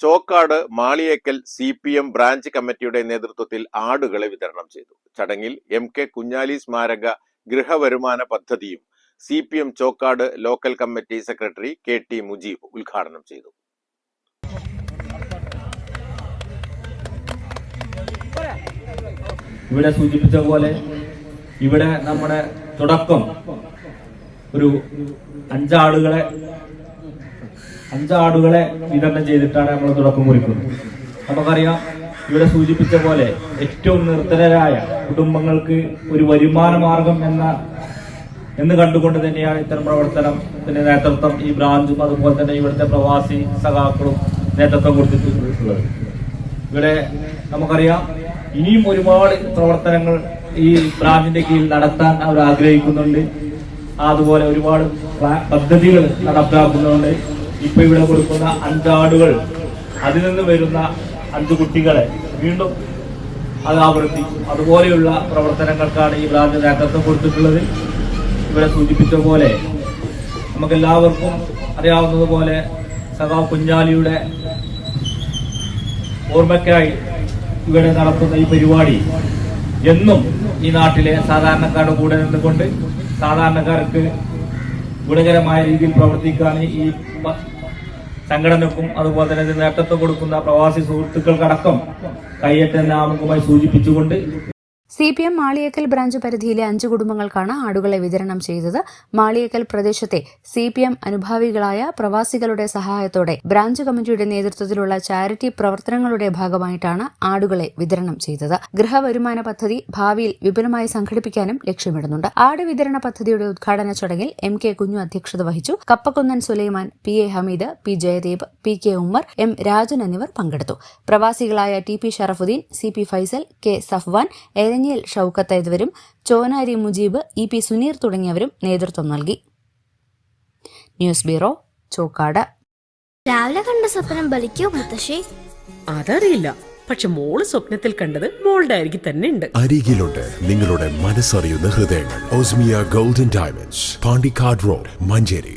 Chokkad Maliyekkal C P M branch കമ്മിറ്റിയുടെ നേതൃത്വത്തിൽ ആടുകളെ വിതരണം ചെയ്തു. ചടങ്ങിൽ എം കെ കുഞ്ഞാലി സ്മാരക ഗൃഹവരുമാന പദ്ധതിയും C P M Chokkad local committee secretary K T Mujeeb ഉദ്ഘാടനം ചെയ്തു. ഇവിടെ സൂചിപ്പിച്ച പോലെ ഇവിടെ നമ്മുടെ തുടക്കം ഒരു അഞ്ചാടുകളെ അഞ്ചാടുകളെ വിതരണം ചെയ്തിട്ടാണ് നമ്മൾ തുടക്കം കുറിക്കുന്നത്. നമുക്കറിയാം ഇവിടെ സൂചിപ്പിച്ച പോലെ ഏറ്റവും നിർത്തലരായ കുടുംബങ്ങൾക്ക് ഒരു വരുമാന മാർഗം എന്ന എന്ന് കണ്ടുകൊണ്ട് തന്നെയാണ് ഇത്തരം പ്രവർത്തനത്തിന് നേതൃത്വം ഈ ബ്രാഞ്ചും അതുപോലെ തന്നെ ഇവിടുത്തെ പ്രവാസി സഖാക്കളും നേതൃത്വം കൊടുത്തിട്ടുള്ളത്. ഇവിടെ നമുക്കറിയാം ഇനിയും ഒരുപാട് പ്രവർത്തനങ്ങൾ ഈ ബ്രാഞ്ചിന്റെ കീഴിൽ നടത്താൻ അവർ ആഗ്രഹിക്കുന്നുണ്ട് അതുപോലെ ഒരുപാട് പദ്ധതികൾ നടപ്പിലാക്കുന്നുണ്ട് ഇപ്പൊ ഇവിടെ കൊടുക്കുന്ന അഞ്ചാടുകൾ അതിൽ നിന്ന് വരുന്ന അഞ്ച് കുട്ടികളെ വീണ്ടും അത് ആവർത്തിക്കും അതുപോലെയുള്ള പ്രവർത്തനങ്ങൾക്കാണ് ഈ ബ്രാഞ്ച് നേതൃത്വം കൊടുത്തിട്ടുള്ളത്. ഇവിടെ സൂചിപ്പിച്ച പോലെ നമുക്കെല്ലാവർക്കും അറിയാവുന്നതുപോലെ സഖാ കുഞ്ഞാലിയുടെ ഓർമ്മയ്ക്കായി ഇവിടെ നടത്തുന്ന ഈ പരിപാടി എന്നും ഈ നാട്ടിലെ സാധാരണക്കാരുടെ കൂടെ നിന്നുകൊണ്ട് സാധാരണക്കാർക്ക് ഗുണകരമായ രീതിയിൽ പ്രവർത്തിക്കാൻ ഈ സംഘടനക്കും അതുപോലെ തന്നെ നേട്ടത്തെ കൊടുക്കുന്ന പ്രവാസി സുഹൃത്തുക്കൾക്കടക്കം കയ്യേറ്റ ആമുഖമായി സൂചിപ്പിച്ചുകൊണ്ട് C P M Maliyekkal branch പരിധിയിലെ അഞ്ച് കുടുംബങ്ങൾക്കാണ് ആടുകളെ വിതരണം ചെയ്തത്. മാളിയേക്കൽ പ്രദേശത്തെ സി പി എം അനുഭാവികളായ പ്രവാസികളുടെ സഹായത്തോടെ ബ്രാഞ്ച് കമ്മിറ്റിയുടെ നേതൃത്വത്തിലുള്ള ചാരിറ്റി പ്രവർത്തനങ്ങളുടെ ഭാഗമായിട്ടാണ് ആടുകളെ വിതരണം ചെയ്തത്. ഗൃഹവരുമാന പദ്ധതി ഭാവിയിൽ വിപുലമായി സംഘടിപ്പിക്കാനും ലക്ഷ്യമിടുന്നുണ്ട്. ആട് വിതരണ പദ്ധതിയുടെ ഉദ്ഘാടന ചടങ്ങിൽ എം കെ കുഞ്ഞു അധ്യക്ഷത വഹിച്ചു. Kappakkunnan Sulaiman P A Hameed P Jayadev P K Ummer M Rajan എന്നിവർ പങ്കെടുത്തു. പ്രവാസികളായ T P Sharafuddin C P Faisal K Safwan Eranhil Shoukath എന്നിവരും ചോനാരി മുജീബ് ഇ പി സുനീർ തുടങ്ങിയവരും നേതൃത്വം നൽകി. News bureau Chokkad. രാവിലെ കണ്ട സ്വപ്നം ബലിക്കോ മുത്തശ്ശി? അതറിയില്ല. പക്ഷെ മോൾ സ്വപ്നത്തിൽ കണ്ടത് മോളുടെ അരികിൽ തന്നെ ഉണ്ട്. അരികിലുണ്ട്. നിങ്ങളുടെ മനസ്സറിയുന്ന ഹൃദയങ്ങൾ. Osmia golden diamonds Pandikkad road Manjeri.